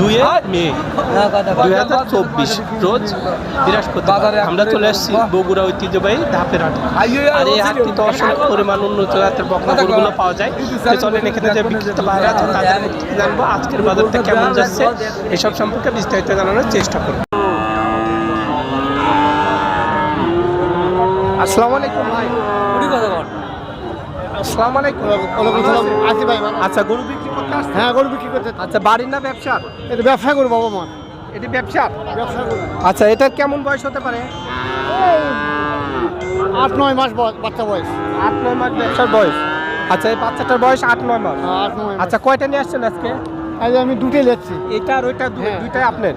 দুই মে। দুই হাজার চব্বিশ রোজ বৃহস্পতিবার আমরা চলে আসছি বগুড়া ঐতিহ্যবাহী ধাপের হাটে। আর এই হাটটিতে অসংখ্য পরিমাণ উন্নত জাতের বকনা পাওয়া যায়। চলেন এখানে যে বিক্রিত বাইরে আছে তাদের জানব আজকের বাজারটা কেমন যাচ্ছে। এসব সম্পর্কে বিস্তারিত জানানোর চেষ্টা করব। আসসালামু আলাইকুম ভাই। আসসালামু আলাইকুম। আচ্ছা গরু হ্যাঁ গরু বিক্রি করতে আচ্ছা বাড়ির না ব্যবসার? এটা ব্যবসা করব বাবা মা এটি ব্যবসার? ব্যবসা করব। আচ্ছা এটার কেমন বয়স হতে পারে? আট নয় মাস বাচ্চা বয়স। আট নয় মাস ব্যবসার বয়স। আচ্ছা এই বাচ্চাটার বয়স আট নয় মাস। হ্যাঁ, আট নয় আচ্ছা কয়টা নিয়ে আসছেন আজকে? আজ আমি দুটোই লেচ্ছি এটা আর ওইটা হ্যাঁ। দুইটাই আপনার?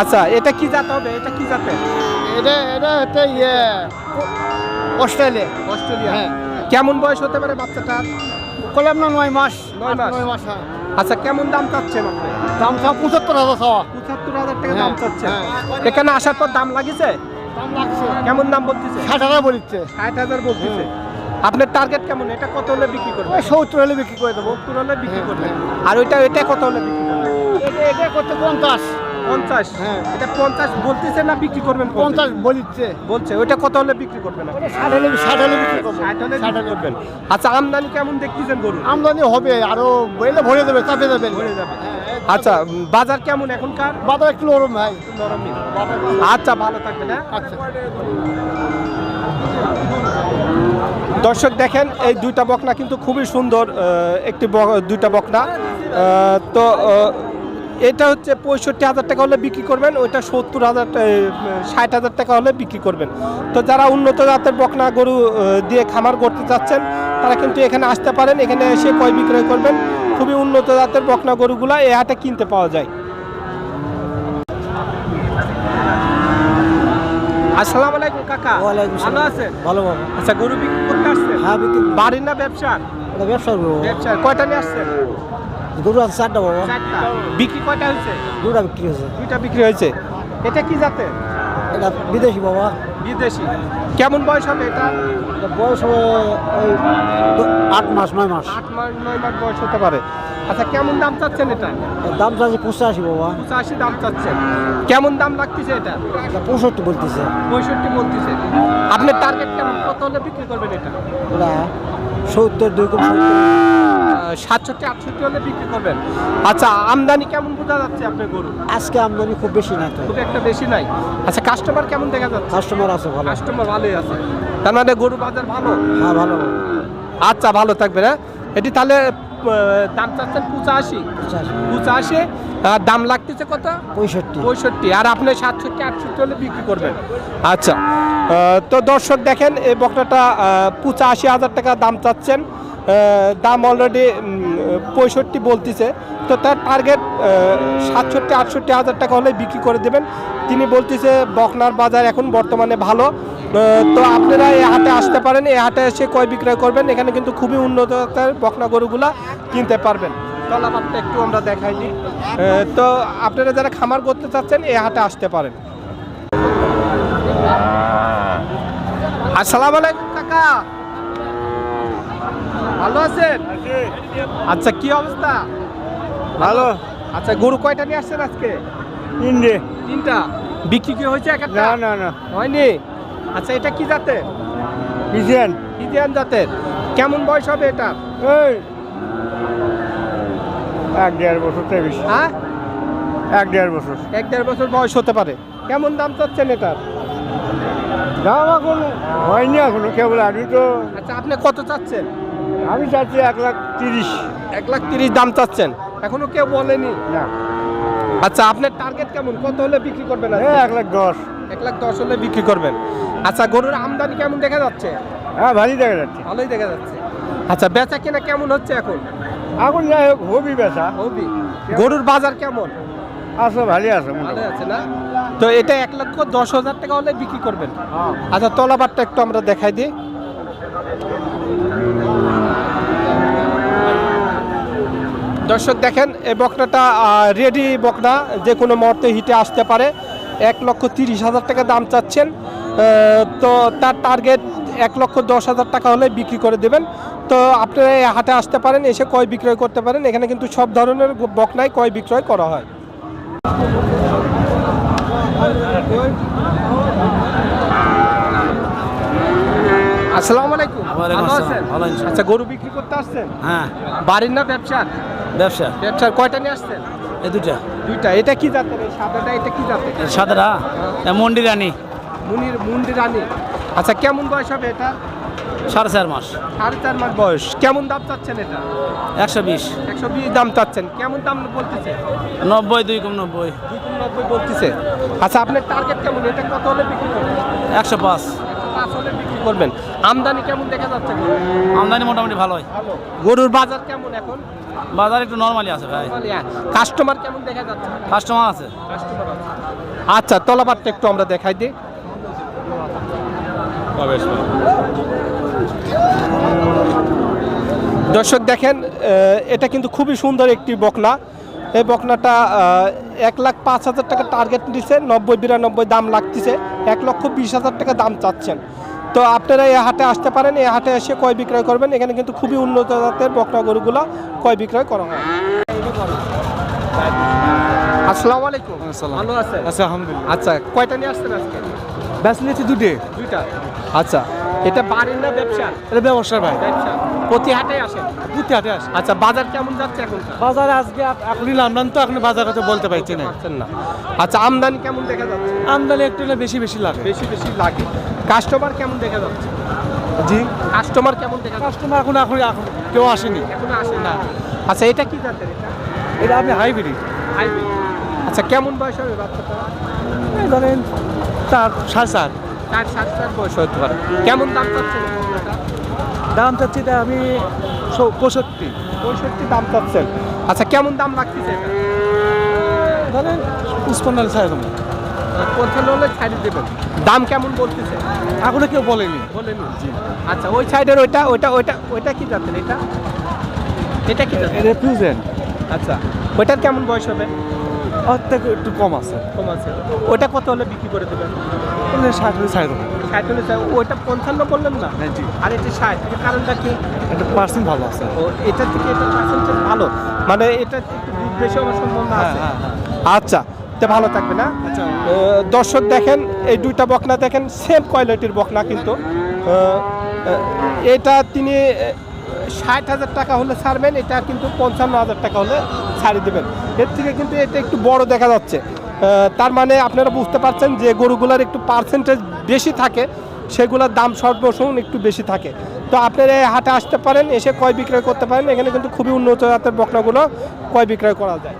আচ্ছা এটা কি জাত হবে? এটা কি জাতের? এটা এটা হচ্ছে ইয়ে অস্ট্রেলিয়া। অস্ট্রেলিয়া। হ্যাঁ। কেমন বয়স হতে পারে বাচ্চাটার? করলাম না নয় মাস। নয় মাস। নয় মাস হ্যাঁ। আচ্ছা কেমন দাম চাচ্ছেন আপনি? দাম সব পঁচাত্তর হাজার চাওয়া। পঁচাত্তর হাজার টাকা হ্যাঁ, দাম চাচ্ছেন হ্যাঁ। এখানে আসার পর দাম লাগিছে? দাম লাগছে। কেমন দাম বলতেছে? ষাট হাজার বলিচ্ছে। ষাট হাজার বলতেছে। আপনার টার্গেট কেমন? এটা কত হলে বিক্রি করবে সত্তর হলে বিক্রি করে দেবো। সত্তর হলে বিক্রি করবে। আর ওইটা ওইটা কত হলে বিক্রি করবে এটা এটা করতে পঞ্চাশ। পঞ্চাশ? হ্যাঁ। এটা পঞ্চাশ বলতেছে না বিক্রি করবেন? পঞ্চাশ বলিচ্ছে। বলছে ওইটা কত হলে বিক্রি করবেন? ওটা ষাট হলে ষাট হলে বিক্রি করব ষাট হলে ষাট হলে করবেন। আচ্ছা আমদানি কেমন দেখতেছেন গরু? আমদানি হবে আরও বইলে ভরে দেবে চাপে দেবে ভরে যাবে। আচ্ছা বাজার কেমন এখনকার? বাজার একটু নরম ভাই। নরমই। আচ্ছা ভালো থাকবেন হ্যাঁ? আচ্ছা। দর্শক দেখেন এই দুইটা বকনা কিন্তু খুবই সুন্দর একটি দুইটা বকনা। তো এটা হচ্ছে পঁয়ষট্টি হাজার টাকা হলে বিক্রি করবেন ওইটা সত্তর হাজার ষাট হাজার টাকা হলে বিক্রি করবেন। তো যারা উন্নত জাতের বকনা গরু দিয়ে খামার করতে চাচ্ছেন তারা কিন্তু এখানে আসতে পারেন এখানে এসে কয় বিক্রয় করবেন। খুবই উন্নত জাতের বকনা গরুগুলা এ হাটে কিনতে পাওয়া যায়। আসসালামু আলাইকুম কাকা। ওয়ালাইকুম ভালো। আছেন? ভালো বাবা আচ্ছা গরু বিক্রি করতে আসছেন? হ্যাঁ বিক্রি বাড়ির না ব্যবসার? এটা ব্যবসা কয়টা নিয়ে আসছেন? গরু আছে চারটা বাবা। চারটা। বিক্রি কয়টা হয়েছে? দুটা বিক্রি হয়েছে। দুইটা বিক্রি হয়েছে। এটা কি জাতের এটা বিদেশি বাবা। বিদেশি। কেমন বয়স হবে এটা? বয়স হবে ওই আট মাস নয় মাস। আট মাস নয় মাস বয়স হতে পারে। আচ্ছা কেমন দাম চাচ্ছেন এটা? দাম চাচ্ছে পঁচাশি বাবা। পঁচাশি দাম চাচ্ছেন। কেমন দাম লাগতেছে এটা? পঁয়ষট্টি বলতেছে। পঁয়ষট্টি বলতেছে। আপনার টার্গেট কেমন? কত হলে বিক্রি করবেন এটা সত্তর দুই কম সাতষট্টি আটষট্টি হলে বিক্রি করবেন। আচ্ছা আমদানি কেমন বোঝা যাচ্ছে আপনার গরু? আজকে আমদানি খুব বেশি না তো। খুব একটা বেশি নাই। আচ্ছা কাস্টমার কেমন দেখা যাচ্ছে? কাস্টমার আছে ভালো। কাস্টমার ভালোই আছে। তার মানে গরু বাজার ভালো? হ্যাঁ ভালো। আচ্ছা ভালো থাকবে হ্যাঁ। এটি তাহলে দাম চাচ্ছেন পঁচাশি। পঁচাশি। আর দাম লাগতেছে কত? পঁয়ষট্টি। পঁয়ষট্টি আর আপনি সাতষট্টি আটষট্টি হলে বিক্রি করবেন। আচ্ছা তো দর্শক দেখেন এই বকনাটা পঁচাশি হাজার টাকা দাম চাচ্ছেন। দাম অলরেডি পঁয়ষট্টি বলতেছে। তো তার টার্গেট সাতষট্টি আটষট্টি হাজার টাকা হলে বিক্রি করে দেবেন। তিনি বলতেছে বকনার বাজার এখন বর্তমানে ভালো। তো আপনারা এই হাটে আসতে পারেন। এই হাটে এসে কয় বিক্রয় করবেন? এখানে কিন্তু খুবই উন্নত বকনা গরুগুলা কিনতে পারবেন। তলাবারটা একটু আমরা দেখাই দিই। তো আপনারা যারা খামার করতে চাচ্ছেন এই হাটে আসতে পারেন। আসসালাম আলাইকুম কাকা। ভালো আছেন? আচ্ছা কি অবস্থা? ভালো। আচ্ছা গরু কয়টা নিয়ে আসছেন আজকে? তিনটে তিনটা? বিক্রি কি হয়েছে এক একটা? না না হয়নি? আচ্ছা এটা কি জাতের? কিসেন ইন্ডিয়ান জাতের। কেমন বয়স হবে এটা এই। এক দেড় বছর থেকে বেশি। হ্যাঁ? এক দেড় বছর। এক দেড় বছর বয়স হতে পারে। কেমন দাম চাচ্ছেন এটার? দাম এখন হয়নি এখনও কেবল আমি তো আচ্ছা আপনি কত চাচ্ছেন? আমি চাচ্ছি এক লাখ তিরিশ। এক লাখ তিরিশ দাম চাচ্ছেন। এখনও কেউ বলেনি? না। আচ্ছা আপনার টার্গেট কেমন? কত হলে বিক্রি করবেন আজকে? এক লাখ দশ। এক লাখ দশ হলে বিক্রি করবেন। আচ্ছা গরুর আমদানি কেমন দেখা যাচ্ছে? হ্যাঁ ভালোই দেখা যাচ্ছে। ভালোই দেখা যাচ্ছে। আচ্ছা বেচা কেনা কেমন হচ্ছে এখন? এখন যাই হোক হবি বেচা। হবি। গরুর বাজার কেমন? আছে ভালোই আছে ভালো আছে না? তো এটা এক লক্ষ দশ হাজার টাকা হলে বিক্রি করবেন। হ্যাঁ। আচ্ছা তলাবারটা একটু আমরা দেখাই দিই। দর্শক দেখেন এই বকনাটা রেডি বকনা, যে কোনো মুহূর্তে হিটে আসতে পারে। এক লক্ষ তিরিশ হাজার টাকা দাম চাচ্ছেন। তো তার টার্গেট এক লক্ষ দশ হাজার টাকা হলে বিক্রি করে দেবেন। তো আপনারা এই হাটে আসতে পারেন, এসে কয় বিক্রয় করতে পারেন। এখানে কিন্তু সব ধরনের বকনাই কয় বিক্রয় করা হয়। আসসালামু আলাইকুম। ভালো আছেন। আচ্ছা গরু বিক্রি করতে আসছেন? হ্যাঁ। বাড়ির না ব্যবসার? ব্যবসা। ব্যবসার কয়টা নিয়ে আসছেন? এই দুটা দুইটা। এটা কি জাতের? এই সাদাটা এটা কি জাতের? সাদারা মন্ডি রানী। মুনির মুন্ডি রানী। আচ্ছা কেমন বয়স হবে এটা? সাড়ে চার মাস। সাড়ে চার মাস বয়স। কেমন দাম চাচ্ছেন এটা? একশো বিশ। একশো বিশ দাম চাচ্ছেন। কেমন দাম বলতেছে? নব্বই দুই কম নব্বই। দুই তিন নব্বই বলতেছে। আচ্ছা আপনার টার্গেট কেমন? এটা কত হলে বিক্রি করবেন? একশো পাঁচ একশো পাঁচ হলে বিক্রি করবেন? আমদানি কেমন দেখা যাচ্ছে? আমদানি মোটামুটি ভালো হয় গরুর বাজার কেমন এখন? বাজার একটু নর্মালি আছে ভাই। কাস্টমার কেমন দেখা যাচ্ছে? কাস্টমার আছে। আচ্ছা তলাবারটা একটু আমরা দেখাই দিই। দর্শক দেখেন এটা কিন্তু খুবই সুন্দর একটি বকনা। এই বকনাটা এক লাখ পাঁচ হাজার টাকা টার্গেট দিচ্ছে নব্বই বিরানব্বই দাম লাগতেছে এক লক্ষ বিশ হাজার টাকা দাম চাচ্ছেন। তো আপনারা এই হাটে আসতে পারেন এই হাটে এসে কয় বিক্রয় করবেন? এখানে কিন্তু খুবই উন্নত জাতের বকনা গরুগুলো কয় বিক্রয় করা হয়? আসসালামু আলাইকুম। ভালো আছেন? আচ্ছা আলহামদুলিল্লাহ। আচ্ছা কয়টা নিয়ে আসছেন আজকে? ব্যাস নিয়েছি দুটে। দুইটা। আচ্ছা এটা বাড়ির না ব্যবসা এটা ব্যবসা ভাই। ব্যবসা প্রতি হাটে আসেন দুটি হাটে আসে। আচ্ছা বাজার কেমন যাচ্ছে এখন বাজারে আজকে আপ- এখনই তো এখন বাজার কথা বলতে পারছি না। পাচ্ছেন না। আচ্ছা আমদানি কেমন দেখা যাচ্ছে? আমদানি একটু না বেশি বেশি লাগে। বেশি বেশি লাগে। কাস্টমার কেমন দেখা যাচ্ছে? জি? কাস্টমার কেমন দেখা কাস্টমার এখন এখন এখন কেউ আসেনি। এখনও আসে না। আচ্ছা এটা কি জাতের এটা? এটা আপনি হাইব্রিড। হাইব্রিড। আচ্ছা কেমন বয়স হবে বাচ্চাটা? ধরেন চার সাড়ে চার। চার সাত চার বয়স হতে পারে। কেমন দাম চাচ্ছেন? এটা দাম চাচ্ছি তা আমি পঁয়ষট্টি। পঁয়ষট্টি দাম চাচ্ছেন। আচ্ছা কেমন দাম লাগতেছে ধরেন পুষ্পন্ন ছাড়ে দেবো। পঞ্চান্ন হলে ছাড়িয়ে দেবেন। দাম কেমন বলতেছে? এখনও কেউ বলেনি। বলেন? জি। আচ্ছা ওই সাইডের ওইটা ওইটা ওইটা ওইটা কি জাতের এটা? এটা কি জাতের? আচ্ছা ওইটার কেমন বয়স হবে? ওর থেকে একটু কম আছে। কম আছে। ওইটা কত হলে বিক্রি করে দেবেন? ষাট হলে ছাড়ে দেবো ষাট হলে ওইটা পঞ্চান্ন বললেন না? হ্যাঁ জি। আর এটা ষাট এটার কারণটা কি? একটা পার্সেন্ট ভালো আছে। ও এটা থেকে এটা পার্সেন্টেজ ভালো। মানে এটা একটু বেশি হওয়ার সম্ভাবনা হ্যাঁ আছে। হ্যাঁ হ্যাঁ। আচ্ছা তো ভালো থাকবে না আচ্ছা। দর্শক দেখেন এই দুইটা বকনা দেখেন সেম কোয়ালিটির বকনা কিন্তু। এটা তিনি ষাট হাজার টাকা হলে ছাড়বেন, এটা কিন্তু পঞ্চান্ন হাজার টাকা হলে ছাড়ি দেবেন। এর থেকে কিন্তু এটা একটু বড় দেখা যাচ্ছে। তার মানে আপনারা বুঝতে পারছেন যে গরুগুলার একটু পার্সেন্টেজ বেশি থাকে, সেগুলোর দাম সর্বসম একটু বেশি থাকে। তো আপনারা হাটে আসতে পারেন, এসে কয় বিক্রয় করতে পারেন, এখানে কিন্তু খুবই উন্নত জাতের বকনাগুলো কয় বিক্রয় করা যায়।